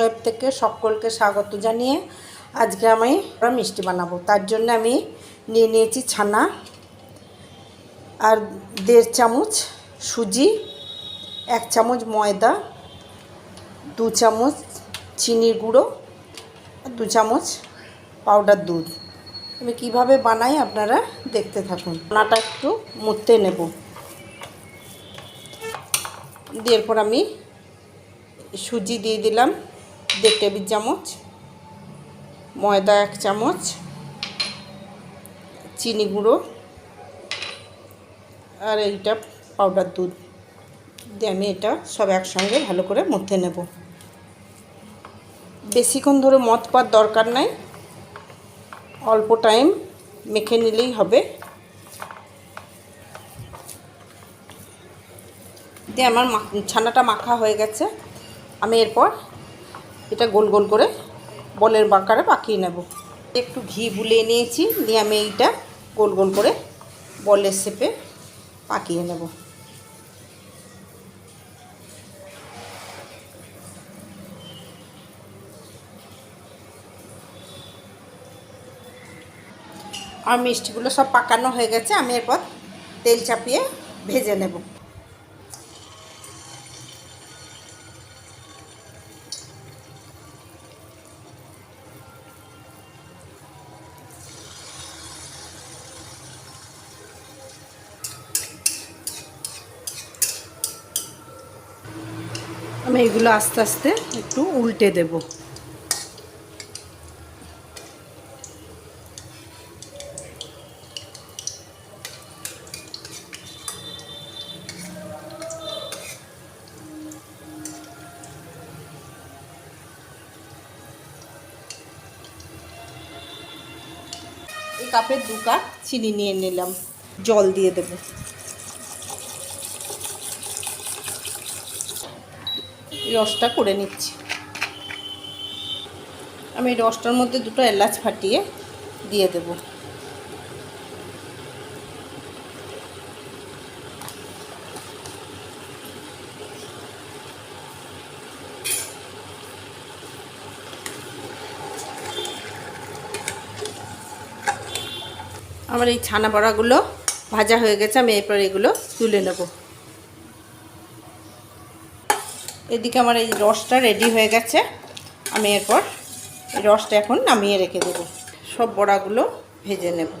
Housewife থেকে সকলকে স্বাগত জানিয়ে আজকে আমি মিষ্টি বানাবো। তার জন্য আমি নিয়ে নিয়েছি ছানা আর দেড় চামচ সুজি, এক চামচ ময়দা, দু চামচ চিনির গুঁড়ো, আর দু চামচ পাউডার দুধ। আমি কীভাবে বানাই আপনারা দেখতে থাকুন। ছানাটা একটু মুড়তে নেব। দিয়ে এরপর আমি সুজি দিয়ে দিলাম। দেড় টেবিল চামচ, ময়দা এক চামচ, চিনি গুঁড়ো আর এইটা পাউডার দুধ। দিয়ে আমি এটা সব একসঙ্গে ভালো করে মধ্যে নেব। বেশিক্ষণ ধরে মদ পাওয়ার দরকার নাই। অল্প টাইম মেখে নিলেই হবে। দিয়ে আমার ছানাটা মাখা হয়ে গেছে। আমি এরপর এটা গোল গোল করে বলের বাকারে পাকিয়ে নেব। একটু ঘি বুলিয়ে নিয়েছি দিয়ে আমি এইটা গোল গোল করে বলের শেপে পাকিয়ে নেব। আর মিষ্টিগুলো সব পাকানো হয়ে গেছে, আমি এরপর তেল চাপিয়ে ভেজে নেব। আমি এগুলো আস্তে আস্তে একটু উল্টে দেব। কাপের দু কাপ চিনি নিয়ে নিলাম। জল দিয়ে দেবো। রসটা করে নিচ্ছি। আমি এই রসটার মধ্যে দুটো এলাচ ফাটিয়ে দিয়ে দেব। আমার এই ছানা বড়াগুলো ভাজা হয়ে গেছে, আমি এরপর এগুলো তুলে নেব। এদিকে আমার এই রসটা রেডি হয়ে গেছে। আমি এরপর এই রসটা এখন নামিয়ে রেখে দেব। সব বড়াগুলো ভেজে নেব।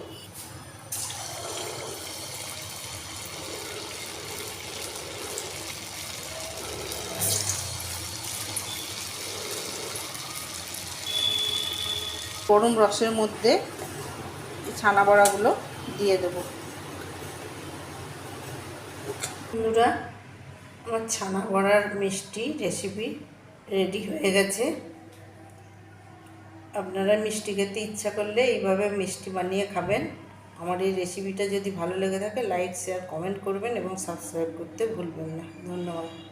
গরম রসের মধ্যে ছানা বড়াগুলো দিয়ে দেবো। বন্ধুরা আমার ছানা বড়ার মিষ্টি রেসিপি রেডি হয়ে গেছে। আপনারা মিষ্টি খেতে ইচ্ছা করলে এইভাবে মিষ্টি বানিয়ে খাবেন। আমার এই রেসিপিটা যদি ভালো লেগে থাকে লাইক শেয়ার কমেন্ট করবেন এবং সাবস্ক্রাইব করতে ভুলবেন না। ধন্যবাদ।